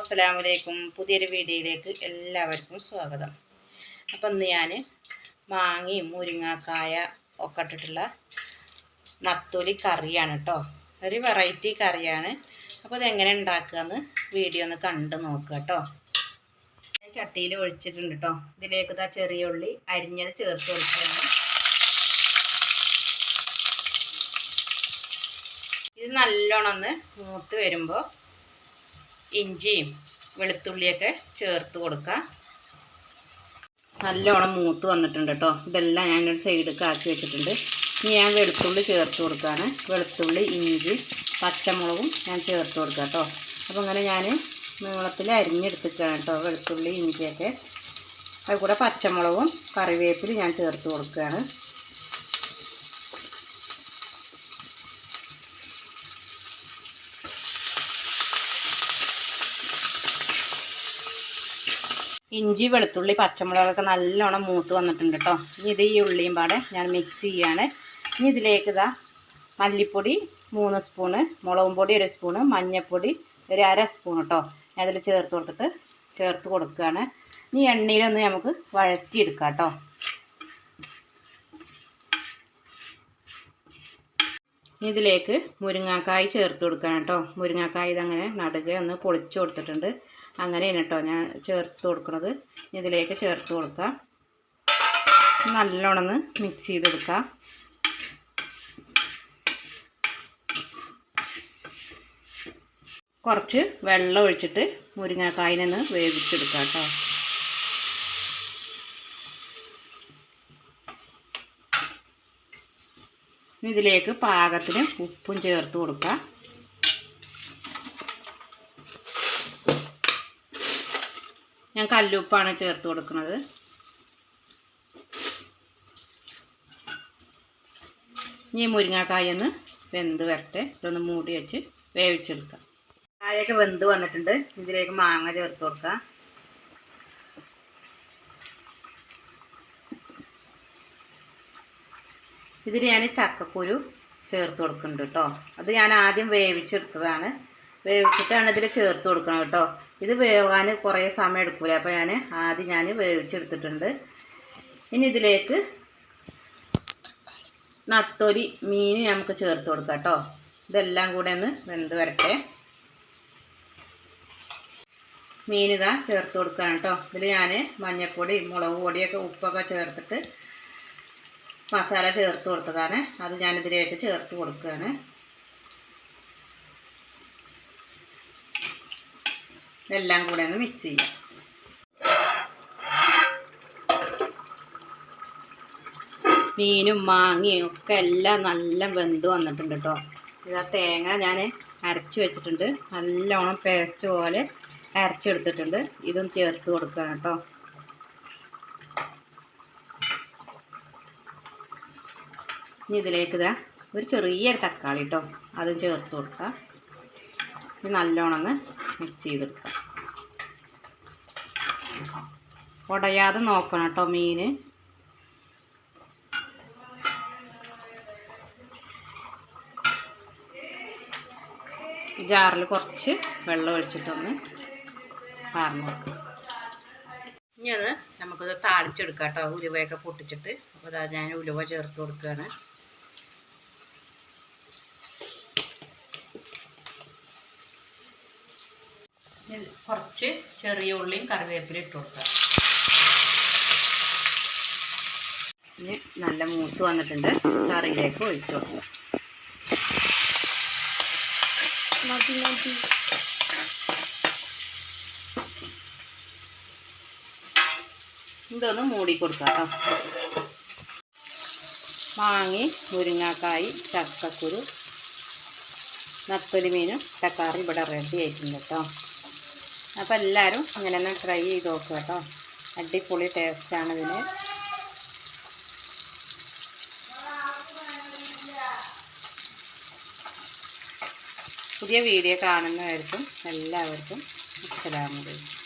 അസ്സലാമു അലൈക്കും പുതിയൊരു വീഡിയോയിലേക്ക് എല്ലാവർക്കും സ്വാഗതം. അപ്പം ഇന്ന് ഞാൻ മാങ്ങയും മുരിങ്ങാക്കായ ഒക്കെ ഇട്ടിട്ടുള്ള നത്തോലി കറിയാണ് കേട്ടോ ഒരു വെറൈറ്റി കറിയാണ്. അപ്പോൾ ഇതെങ്ങനെ ഉണ്ടാക്കുകയെന്ന് വീഡിയോ ഒന്ന് കണ്ട് നോക്കുക കേട്ടോ ചട്ടിയിൽ ഒഴിച്ചിട്ടുണ്ട് കേട്ടോ ഇതിലേക്ക് ഇതാ ചെറിയ ഉള്ളി അരിഞ്ഞത് ചേർത്ത് കൊടുക്കുകയാണ്. ഇത് നല്ലോണം ഒന്ന് മൂത്ത് വരുമ്പോൾ ഇഞ്ചിയും വെളുത്തുള്ളിയൊക്കെ ചേർത്ത് കൊടുക്കാം. നല്ലോണം മൂത്ത് വന്നിട്ടുണ്ട് കേട്ടോ. ഇതെല്ലാം ഞാനൊരു സൈഡിലേക്ക് ആക്കി വെച്ചിട്ടുണ്ട്. ഇനി ഞാൻ വെളുത്തുള്ളി ചേർത്ത് കൊടുക്കുകയാണ് വെളുത്തുള്ളി ഇഞ്ചി പച്ചമുളകും ഞാൻ ചേർത്ത് കൊടുക്കാം കേട്ടോ. അപ്പോൾ അങ്ങനെ ഞാൻ നീളത്തിൽ അരിഞ്ഞെടുത്തിട്ടാണ് കേട്ടോ വെളുത്തുള്ളി ഇഞ്ചിയൊക്കെ. അത് കൂടെ പച്ചമുളകും കറിവേപ്പിലും ഞാൻ ചേർത്ത് കൊടുക്കുകയാണ്. ഇഞ്ചി വെളുത്തുള്ളി പച്ചമുളകൊക്കെ നല്ലോണം മൂത്ത് വന്നിട്ടുണ്ട് കേട്ടോ. ഇനി ഇത് ഈ ഉള്ളിയും പാടെ ഞാൻ മിക്സ് ചെയ്യാണ്. ഇനി ഇതിലേക്ക് ഇതാ മല്ലിപ്പൊടി മൂന്ന് സ്പൂണ് മുളകും പൊടി ഒരു സ്പൂണ് മഞ്ഞൾപ്പൊടി ഒരു അര സ്പൂൺ കേട്ടോ. ഞാൻ അതിൽ ചേർത്ത് കൊടുത്തിട്ട് ചേർത്ത് കൊടുക്കുകയാണ്. ഇനി എണ്ണയിലൊന്ന് നമുക്ക് വഴറ്റിയെടുക്കാം കേട്ടോ. ഇതിലേക്ക് മുരിങ്ങാക്കായ് ചേർത്ത് കൊടുക്കണം കേട്ടോ. മുരിങ്ങാക്കായ് ഇതങ്ങനെ നടുക ഒന്ന് പൊളിച്ചു കൊടുത്തിട്ടുണ്ട്. അങ്ങനെയാണ് കേട്ടോ ഞാൻ ചേർത്ത് കൊടുക്കുന്നത് ഇതിലേക്ക് ചേർത്ത് കൊടുക്കാം. നല്ലോണം മിക്സ് ചെയ്ത് കൊടുക്കാം. കുറച്ച് വെള്ളം ഒഴിച്ചിട്ട് മുരിങ്ങക്കായിനൊന്ന് വേവിച്ചെടുക്കാം കേട്ടോ. ഇതിലേക്ക് പാകത്തിന് ഉപ്പും ചേർത്ത് കൊടുക്കുക ഞാൻ കല്ലുപ്പാണ് ചേർത്ത് കൊടുക്കുന്നത്. ഇനി മുരിങ്ങാക്കായ ഒന്ന് വെന്ത് വരട്ടെ. ഇതൊന്ന് മൂടി വെച്ച് വേവിച്ചെടുക്കാം. കായൊക്കെ വെന്ത് വന്നിട്ടുണ്ട്. ഇതിലേക്ക് മാങ്ങ ചേർത്ത് കൊടുക്കാം. ഇതിൽ ഞാൻ ചക്കക്കുരു ചേർത്ത് കൊടുക്കുന്നുണ്ട് കേട്ടോ അത് ഞാൻ ആദ്യം വേവിച്ചെടുത്തതാണ്. വേവിച്ചിട്ടാണ് ഇതിൽ ചേർത്ത് കൊടുക്കണം കേട്ടോ ഇത് വേവാൻ കുറേ സമയം എടുക്കൂല അപ്പോൾ ഞാൻ ആദ്യം ഞാൻ വേവിച്ചെടുത്തിട്ടുണ്ട്. ഇനി ഇതിലേക്ക് നത്തൊലി മീൻ നമുക്ക് ചേർത്ത് കൊടുക്കാം കേട്ടോ ഇതെല്ലാം കൂടെ ഒന്ന് വെന്ത് വരട്ടെ. മീൻ ഇതാ ചേർത്ത് കൊടുക്കുകയാണ് കേട്ടോ ഇതിൽ ഞാൻ മഞ്ഞൾപ്പൊടി മുളക് പൊടിയൊക്കെ ഉപ്പൊക്കെ ചേർത്തിട്ട് മസാല ചേർത്ത് കൊടുത്തതാണ്. അത് ഞാനിതിലേക്ക് ചേർത്ത് കൊടുക്കുകയാണ്. ഇതെല്ലാം കൂടെ ഒന്ന് മിക്സ് ചെയ്യാം. മീനും മാങ്ങയും ഒക്കെ എല്ലാം നല്ല വെന്ത് വന്നിട്ടുണ്ട് കേട്ടോ. ഇതാ തേങ്ങ ഞാൻ അരച്ച് വെച്ചിട്ടുണ്ട്. നല്ലോണം പേസ്റ്റ് പോലെ അരച്ചെടുത്തിട്ടുണ്ട്. ഇതും ചേർത്ത് കൊടുക്കണം കേട്ടോ. ഇനി ഇതിലേക്ക് ഇതാ ഒരു ചെറിയൊരു തക്കാളി കേട്ടോ അതും ചേർത്ത് കൊടുക്കുക ഇത് നല്ലോണം മിക്സ് ചെയ്തെടുക്കാം. ഉടയാതെ നോക്കണം കേട്ടോ മീൻ ജാറിൽ കുറച്ച് വെള്ളം ഒഴിച്ചിട്ടൊന്ന് പാർന്നു ഇനി അത് നമുക്കത് താളിച്ചെടുക്കാം കേട്ടോ ഉലുവയൊക്കെ പൊട്ടിച്ചിട്ട്. അപ്പോൾ ഞാൻ ഉലുവ ചേർത്ത് കൊടുക്കുകയാണ് കുറച്ച് ചെറിയ ഉള്ളിയും കറിവേപ്പില ഇട്ട് കൊടുക്കാം ഇനി നല്ല മൂത്ത് വന്നിട്ടുണ്ട്. കറിയിലേക്ക് ഒഴിച്ചു കൊടുക്കാം മതി മതി. ഇതൊന്ന് മൂടി കൊടുക്കാം കേട്ടോ. മാങ്ങി മുരിങ്ങാക്കായി ചക്കക്കുരു നത്തൊലി മീനും തക്കാറി ഇവിടെ റെഡി ആയിട്ടുണ്ട് കേട്ടോ. അപ്പോൾ എല്ലാവരും ഇങ്ങനെ ഒന്ന് ട്രൈ ചെയ്ത് നോക്കുക കേട്ടോ. അടിപൊളി ടേസ്റ്റാണ് ഇതിന്. പുതിയ വീഡിയോ കാണുന്നവർക്കും എല്ലാവർക്കും അസ്സലാമലൈക്കും